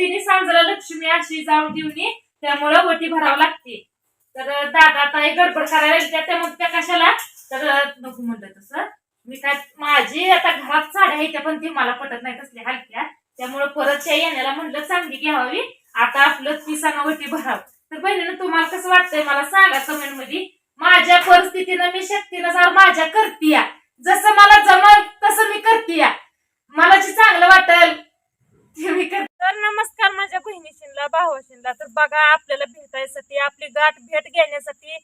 तिने सांजला लक्ष्मी अशी जाऊन देऊन त्यामुळं वटी भरावं लागते. तर दादा आता एक गडबड करायला त्या त्यामुळे त्या कशाला? तर नको म्हणलं तसं. मी काय माझी आता घरात साड्या आहेत त्या पण ती मला पटत नाही तसल्या हलक्या. त्यामुळे परत त्या येण्याला म्हणलं चांगली घ्यावी. आता आपलं पिसानं वटी भरावं. तर बहिणीनं तुम्हाला कसं वाटतंय मला सांगा कमेंटमध्ये. माझ्या परिस्थितीनं मी शक्तीनुसार माझ्या करतीया. जसं मला जमल तसं मी करतीया. मला जे चांगलं वाटेल ते मी तर नमस्कार माझ्या बहिणीशीला भावाशीला. तर बघा आपल्याला भेटायसाठी आपली गाठ भेट घेण्यासाठी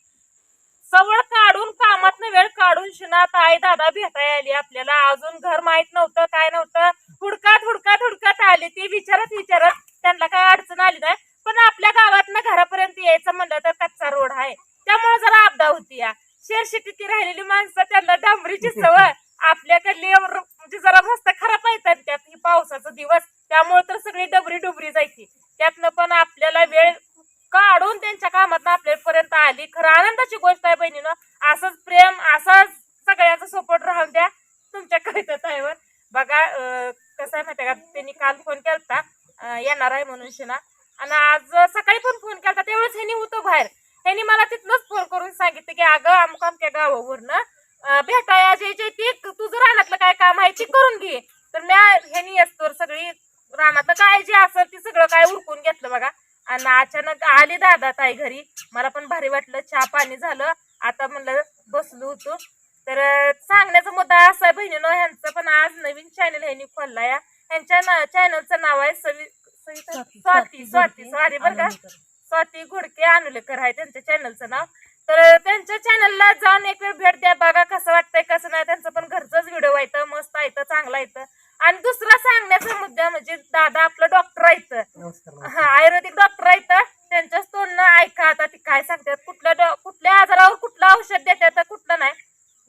सवळ काढून कामात वेळ काढून शिनात आई दादा भेटायला आली आपल्याला अजून घर माहीत नव्हतं काय नव्हतं हुडकात हुडकात हुडकात आली ती विचारत विचारत त्यांना काय अडचण आली नाही पण आपल्या गावात घरापर्यंत यायचं म्हणलं तर कच्चा रोड आहे त्यामुळे जरा अपदा होती या शेरशिटीची राहिलेली माणसं त्यांना डांबरीची सवय आपल्याकडली एवढं म्हणजे जरा मस्त खराब येतात त्यात ही पावसाचा दिवस त्यामुळे तर सगळी डबरी डुबरी जायची त्यातनं पण आपल्याला वेळ काढून त्यांच्या कामात आपल्यापर्यंत आली खरं आनंदाची गोष्ट आहे बहिणीनं असंच प्रेम असंच सगळ्यांचा सपोर्ट राहून द्या तुमच्या कवितावर बघा अं, कसं आहे माहिती का त्यांनी काल फोन केलता अं, येणार आहे म्हणून शिना. आणि आज सकाळी पण फोन केला तेवढंच ह्यानी होतो बाहेर. ह्यानी मला तिथनंच फोन करून सांगितलं की अगं अमुक आमच्या गावावरनं भेटाय भेटाया जे जे ती तुझं रानातलं काय काम आहे ते करून घे. तर मी ह्यानी असतो सगळी रानातलं काय जे असेल ते सगळं काय उरकून घेतलं बघा. आणि अचानक आली दादा ताई घरी. मला पण भारी वाटलं चहा पाणी झालं. आता म्हणलं बसलो होतो. तर सांगण्याचा मुद्दा असा आहे बहिणीनं ह्यांचं पण आज नवीन चॅनल ह्यांनी खोलला या ह्यांच्या चॅनलचं नाव आहे सवि सविता स्वाती सॉरी बरं का? स्वाती घोडके अनुलेकर आहे त्यांच्या चॅनलचं नाव. तर त्यांच्या चॅनलला जाऊन एक वेळ भेट द्या बघा कसं वाटतंय कसं नाही. त्यांचं पण घरचंच व्हिडिओ येतं मस्त येतं चांगलं येतं आणि दुसरा सांगण्याचा मुद्दा म्हणजे दादा आपलं डॉक्टर हा आयुर्वेदिक डॉक्टर आहेत. त्यांच्याच तोंडनं ऐका आता ती काय सांगतात. कुठल्या कुठल्या आजारावर कुठलं औषध देतात कुठलं नाही.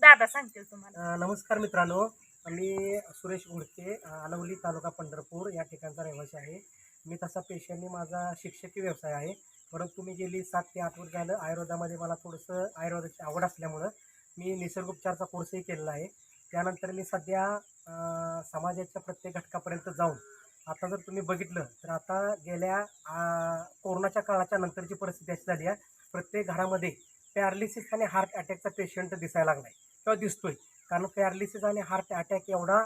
दादा सांगतील तुम्हाला. नमस्कार मित्रांनो. मी सुरेश घोडके अलवली तालुका पंढरपूर या ठिकाणचा रहिवासी आहे. मी तसा पेशाने माझा शिक्षकी व्यवसाय आहे. परंतु मी गेली सात ते आठ वर्ष झालं आयुर्वेदामध्ये मला थोडंसं आयुर्वेदाची आवड असल्यामुळं मी निसर्गोपचारचा कोर्सही केलेला आहे. त्यानंतर मी सध्या समाजाच्या प्रत्येक घटकापर्यंत जाऊन आता जर तुम्ही बघितलं तर आता गेल्या कोरोनाच्या काळाच्या नंतरची परिस्थिती अशी झाली आहे. प्रत्येक घरामध्ये पॅरालिसिस आणि हार्ट अटॅकचा पेशंट दिसायला लागला आहे किंवा दिसतोय. कारण पॅरालिसिस आणि हार्ट अटॅक एवढा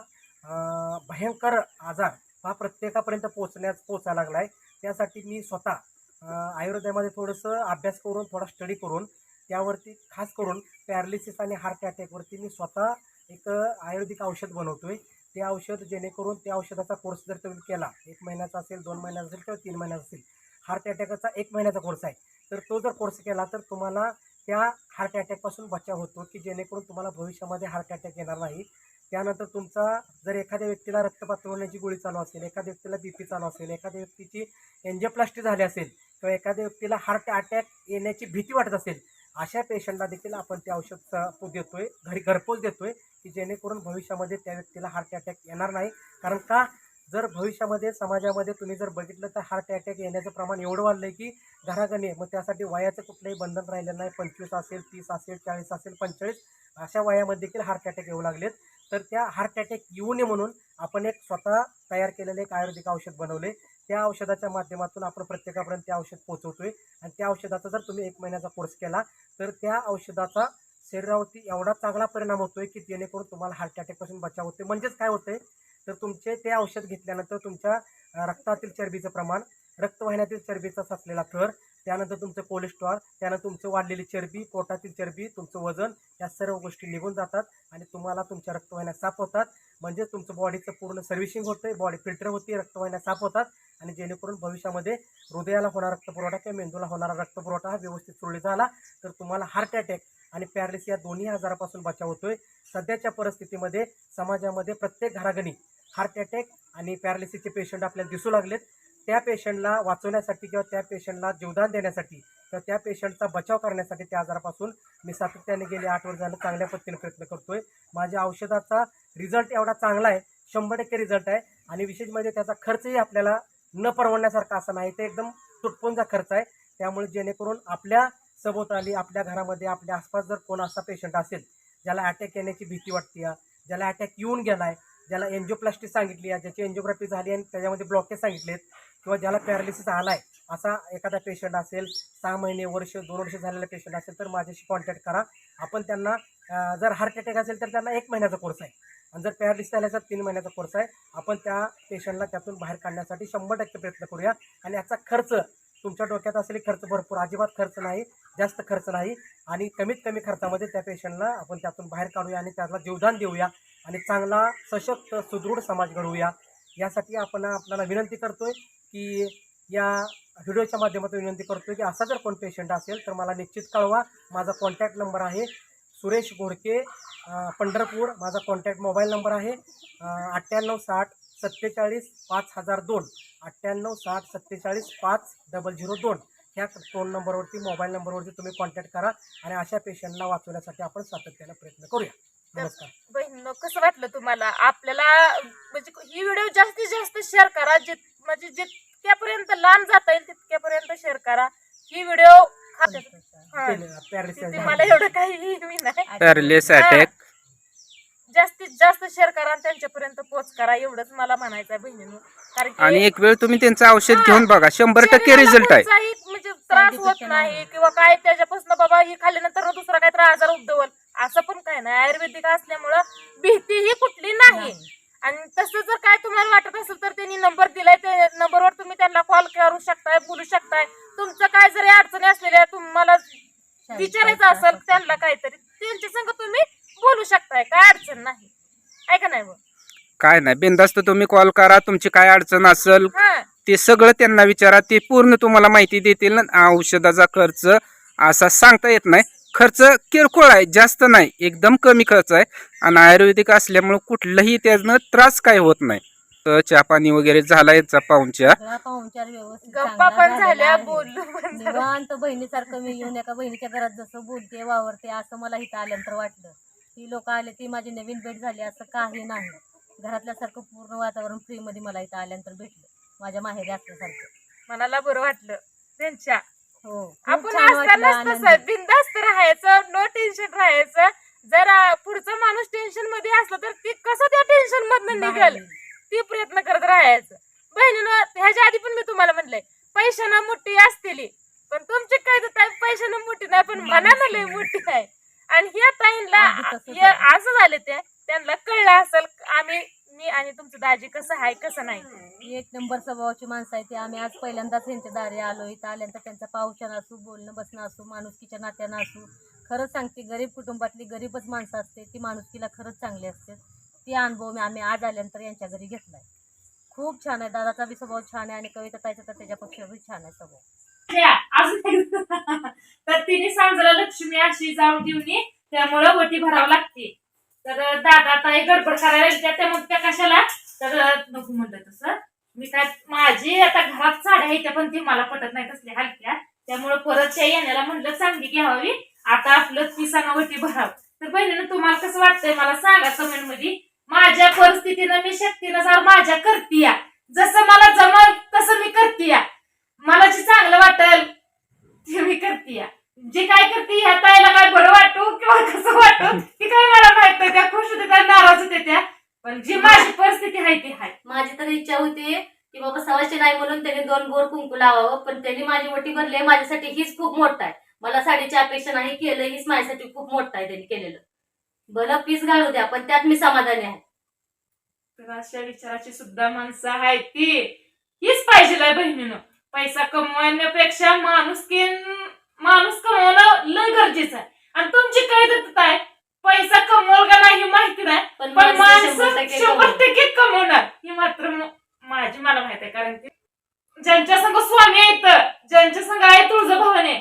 भयंकर आजार हा प्रत्येकापर्यंत पोचण्यास पोचायला लागला आहे त्यासाठी मी स्वतः आयुर्वेदामध्ये थोडंसं अभ्यास करून थोडा स्टडी करून त्यावरती खास करून पॅरालिसिस आणि हार्ट अटॅकवरती मी स्वतः एक आयुर्वेदिक औषध बनवतो आहे ते औषध जेणेकरून त्या औषधाचा कोर्स जर तुम्ही केला एक महिन्याचा असेल दोन महिन्याचा असेल किंवा तीन महिन्याचा असेल हार्ट अटॅकचा एक महिन्याचा कोर्स आहे. तर तो जर कोर्स केला तर तुम्हाला त्या हार्ट अटॅकपासून बचाव होतो की जेणेकरून तुम्हाला भविष्यामध्ये हार्ट अटॅक येणार नाही. त्यानंतर तुमचा जर एखाद्या व्यक्तीला रक्तपात होण्याची गोळी चालू असेल एखाद्या व्यक्तीला बी पी चालू असेल एखाद्या व्यक्तीची एन्जिओप्लास्टी झाली असेल किंवा एखाद्या व्यक्तीला हार्ट अटॅक येण्याची भीती वाटत असेल अशा पेशंटला देखील आपण ते औषध स- देतोय घरी घरपोच देतोय की जेणेकरून भविष्यामध्ये त्या व्यक्तीला हार्ट अटॅक येणार नाही. कारण का? जर भविष्यामध्ये समाजामध्ये तुम्ही जर बघितलं तर हार्ट अटॅक येण्याचं प्रमाण एवढं वाढलं आहे की घराघणी मग त्यासाठी वयाचं कुठलंही बंधन राहिलं नाही पंचवीस असेल तीस असेल चाळीस असेल पंचेचाळीस अशा वयामध्ये देखील हार्ट अटॅक येऊ लागलेत. तर त्या हार्ट अटॅक येऊ नये म्हणून आपण एक स्वतः तयार केलेले एक आयुर्वेदिक औषध बनवले. त्या औषधाच्या माध्यमातून आपण प्रत्येकापर्यंत ते औषध पोहोचवतोय. आणि त्या औषधाचा जर तुम्ही एक महिन्याचा कोर्स केला तर त्या औषधाचा शरीरावरती एवढा चांगला परिणाम होतोय की जेणेकरून तुम्हाला हार्ट अटॅकपासून बचाव होते म्हणजेच काय होतंय? तर तुमचे ते औषध घेतल्यानंतर तुमच्या रक्तातील चरबीचं प्रमाण रक्तवाहिन्यातील चरबीचा साचलेला थर त्यानंतर तुमचं कोलेस्ट्रॉल त्यानंतर तुमचं वाढलेली चरबी पोटातील चरबी तुमचं वजन या सर्व गोष्टी निघून जातात आणि तुम्हाला तुमच्या रक्तवाहिन्या साफ होतात. म्हणजे तुमचं बॉडीचं पूर्ण सर्व्हिसिंग होतं बॉडी फिल्टर होते रक्तवाहिन्या साफ होतात आणि जेणेकरून भविष्यामध्ये हृदयाला होणारा रक्तपुरवठा किंवा मेंदूला होणारा रक्तपुरवठा हा व्यवस्थित सुरळीत झाला तर तुम्हाला हार्ट अटॅक आणि पॅरलिस या दोन्ही आजारापासून बचाव होतोय. सध्याच्या परिस्थितीमध्ये समाजामध्ये प्रत्येक घराघणी हार्ट अटॅक आणि पॅरालिसिसचे पेशंट आपल्याला दिसू लागलेत. त्या पेशंटला वाचवण्यासाठी किंवा त्या पेशंटला जीवदान देण्यासाठी किंवा त्या पेशंटचा बचाव करण्यासाठी त्या आजारापासून मी सातत्याने गेले. आठ वर्ष झालं चांगल्या पद्धतीने प्रयत्न करतोय. माझ्या औषधाचा रिझल्ट एवढा चांगला आहे. शंभर टक्के रिझल्ट आहे. आणि विशेष म्हणजे त्याचा खर्चही आपल्याला न परवडण्यासारखा असा नाही. ते एकदम तुटपुंजा खर्च आहे. त्यामुळे जेणेकरून आपल्या सभोवताली आपल्या घरामध्ये आपल्या आसपास जर कोण असा पेशंट असेल ज्याला अटॅक येण्याची भीती वाटते ज्याला अटॅक येऊन गेलाय ज्याला एन्जिओप्लास्टी सांगितली आहे ज्याची एन्जिओग्राफी झाली आणि त्याच्यामध्ये ब्लॉकेज सांगितलेत किंवा ज्याला पॅरालिसिस आहे असा एखादा पेशंट असेल सहा महिने वर्ष दोन वर्ष झालेला पेशंट असेल तर माझ्याशी कॉन्टॅक्ट करा. आपण त्यांना जर हार्ट अटॅक असेल तर त्यांना एक महिन्याचा कोर्स आहे. आणि जर पॅरालिसिस झाल्याचा तीन महिन्याचा कोर्स आहे. आपण त्या पेशंटला त्यातून बाहेर काढण्यासाठी शंभर टक्के प्रयत्न करूया. आणि याचा खर्च तुमच्या डोक्यात असलेले खर्च भरपूर अजिबात खर्च नाही जास्त खर्च नाही. आणि कमीत कमी खर्चामध्ये त्या पेशंटला आपण त्यातून बाहेर काढूया आणि त्याला जीवदान देऊया. आणि चांगला सशक्त सुदृढ समाज घडवूया. यासाठी आपण आपल्याला विनंती करतोय की या व्हिडिओच्या माध्यमातून विनंती करतोय की असा जर कोण पेशंट असेल तर मला निश्चित कळवा. माझा कॉन्टॅक्ट नंबर आहे सुरेश घोडके पंढरपूर. माझा कॉन्टॅक्ट मोबाईल नंबर आहे अठ्ठ्याण्णव साठ सत्तेचाळीस पाच हजार दोन. अठ्ठ्याण्णव साठ सत्तेचाळीस पाच डबल झिरो दोन. ह्या फोन नंबरवरती मोबाईल नंबरवरती तुम्ही कॉन्टॅक्ट करा आणि अशा पेशंटला वाचवण्यासाठी आपण सातत्यानं प्रयत्न करूया. नमस्कार. कसं वाटलं तुम्हाला? आपल्याला ही व्हिडिओ जास्तीत जास्त शेअर करा. जित म्हणजे जितक्यापर्यंत लांब जाता येईल तितक्यापर्यंत शेअर करा. ही व्हिडिओ हा. मला एवढं काही मी नाही. जास्तीत जास्त शेअर करा आणि त्यांच्यापर्यंत पोच करा. एवढंच मला म्हणायचं आहे बहिणीनं आणि एक वेळ तुम्ही त्यांचं औषध. घेऊन बघा. शंभर टक्के रिझल्ट आहे. म्हणजे त्रास होत नाही किंवा काय त्याच्यापासून बाबा ही खाल्ल्यानंतर दुसरा काहीतरी आजार उद्भवल. असं पण काय नाही. आयुर्वेदिक असल्यामुळं भीती ही कुठली नाही. आणि तसं जर काय तुम्हाला वाटत असेल तर त्यांनी नंबर दिलाय त्या नंबरवर तुम्ही त्यांना कॉल करू शकताय बोलू शकताय. तुमचं काय जरी अडचणी असलेल्या तुम्हाला विचारायचं असेल त्यांना काहीतरी त्यांच्या संग तुम्ही बोलू शकताय. काय अडचण नाही. आहे का नाही काय नाही बिंदास्त तुम्ही कॉल करा तुमची काय अडचण असेल ते सगळं त्यांना विचारा ते पूर्ण तुम्हाला माहिती देतील ना औषधाचा खर्च असा सांगता येत नाही. खर्च किरकोळ आहे जास्त नाही एकदम कमी खर्च आहे. आणि आयुर्वेदिक असल्यामुळे कुठलंही त्यानं त्रास काय होत नाही. तर चहा पाणी वगैरे झाला याचा पाहुणच्या सगळा पाहुणचार व्यवस्थित गप्पा चांगला पण झालेला झाल्या आहे. बोललो पण झालं. निवांत बहिणीसारखं मी येऊन एका बहिणीच्या घरात जसं बोलते वावरते असं मला इथं आल्यानंतर वाटलं. ती लोक आले ती माझी नवीन भेट झाली असं काही नाही. घरातल्यासारखं पूर्ण वातावरण फ्रीमध्ये मला इथं आल्यानंतर भेटलं. माझ्या माहेरी असल्यासारखं. मनाला बरं वाटलं. त्यांच्या हो आपण छान वाटलं, असतानाच. तसं बिंदास्त राहायचं नो टेन्शन राहायचं. जर पुढचा माणूस टेन्शनमध्ये असला तर ती कसं त्या टेन्शन मधनं निघेल. ती प्रयत्न करत राहायचं. बहिणीनं ह्याच्या आधी पण मी तुम्हाला म्हणलंय पैशानं मोठी असतेली. पण तुमची काय तर पैशानं मोठी नाही पण मनानं लय मोठी आहे. आणि ह्या हे आहे. असं झाले ते त्यांना कळलं असेल आम्ही मी आणि तुमचं दाजी कसं आहे कसं नाही. एक नंबर स्वभावाची माणसं आहे ती. आम्ही आज पहिल्यांदाच यांच्या दारी आलो. इथं आल्यानंतर त्यांचा पावशानं असू बोलणं बसणं असू माणुसकीच्या नात्यानं असू. खरंच सांगते गरीब कुटुंबातली गरीबच माणसं असते. ती माणुसकीला खरंच चांगली असते. ती अनुभव मी आम्ही आज आल्यानंतर यांच्या घरी घेतलाय. खूप छान आहे. दादाचा बी स्वभाव छान आहे आणि कविता ताईचा तर त्याच्यापेक्षा बी छान आहे स्वभाव. तर तिने सांजला लक्ष्मी अशी जाऊन देऊन त्यामुळं वटी भरावं लागते. तर दादा ताई गडबड करायला त्या मग त्या कशाला? तर नको म्हणलं तसं. मी काय माझी आता घरात साड्या आहेत त्या पण ती मला पटत नाही तसल्या हलक्या. त्यामुळं परत त्या येण्याला म्हणलं चांगली घ्यावी. आता आपलं ती भराव. तर बहिणीनं तुम्हाला कसं वाटतंय मला सांगा कमेंटमध्ये. माझ्या परिस्थितीनं मी शक्तीनुसार माझ्या करतीया. जसं मला जमल तसं मी करतीया. मला जे चांगलं वाटेल ते मी करतीया. जे काय करते ह्या ताईला काय बरं वाटू किंवा कसं वाटू ते काय मला माहीत त्या खुश होते त्या नाराज होते त्या. पण जी माझी परिस्थिती आहे ती आहे. माझी तर इच्छा होती की बाबा सवाशे नाही म्हणून त्यांनी दोन गोर कुंकू लावावं पण त्यांनी माझी वटी भरली माझ्यासाठी हीच खूप मोठं आहे. मला साडीची अपेक्षा नाही केलं हीच माझ्यासाठी खूप मोठं आहे त्यांनी केलेलं. भलं पीस घालू द्या पण त्यात मी समाधानी आहे. तर अशा विचाराची सुद्धा माणसं आहेत ती. हीच पाहिजे बहिणीनं. पैसा कमवण्यापेक्षा माणूस माणूस कमवणं लय गरजेचं आहे आणि तुमची काय देत आहे पैसा कमवल का नाही हे माहिती नाही पण पण माणसं शंभर माणसं टक्के शंभर कमवतात. टक्के कमवणार ही मात्र म- माझी मला माहीत आहे कारण की ज्यांच्या संग स्वामी आहेत ज्यांच्या संग आहे तुळजाभवाने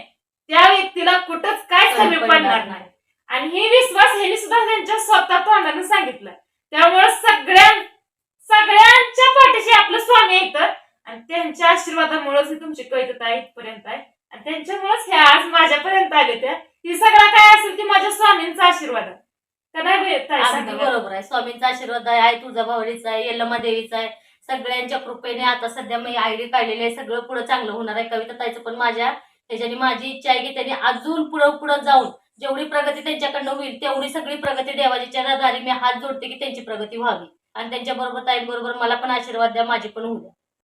त्या व्यक्तीला कुठंच काय कमी पडणार नाही. आणि हे विश्वास ह्यांनी सुद्धा त्यांच्या स्वतः तोंडाने सांगितलं. त्यामुळे सगळ्या सगळ्यांच्या पाठीशी आपलं स्वामी येतं आणि त्यांच्या आशीर्वादामुळेच ही तुमची कविता इथपर्यंत आहे. आणि त्यांच्यामुळेच ह्या आज माझ्यापर्यंत आले त्या. ही सगळं काय असेल की माझ्या स्वामींचा आशीर्वाद आहे. का नाही? बरोबर आहे. स्वामींचा आशीर्वाद आहे तुझा भावडीचा आहे यल्लमा देवीचा आहे. सगळ्यांच्या कृपेने आता सध्या मी आयडी काढलेली आहे. सगळं पुढे चांगलं होणार आहे. कविता ताईचं पण माझ्या त्याच्याने माझी इच्छा आहे की त्यांनी अजून पुढं पुढं जाऊन जेवढी प्रगती त्यांच्याकडनं होईल तेवढी सगळी प्रगती देवाजीच्या आधारे मी हात जोडते की त्यांची प्रगती व्हावी. आणि त्यांच्याबरोबर ताईंबरोबर मला पण आशीर्वाद द्या माझी पण होऊ द्या.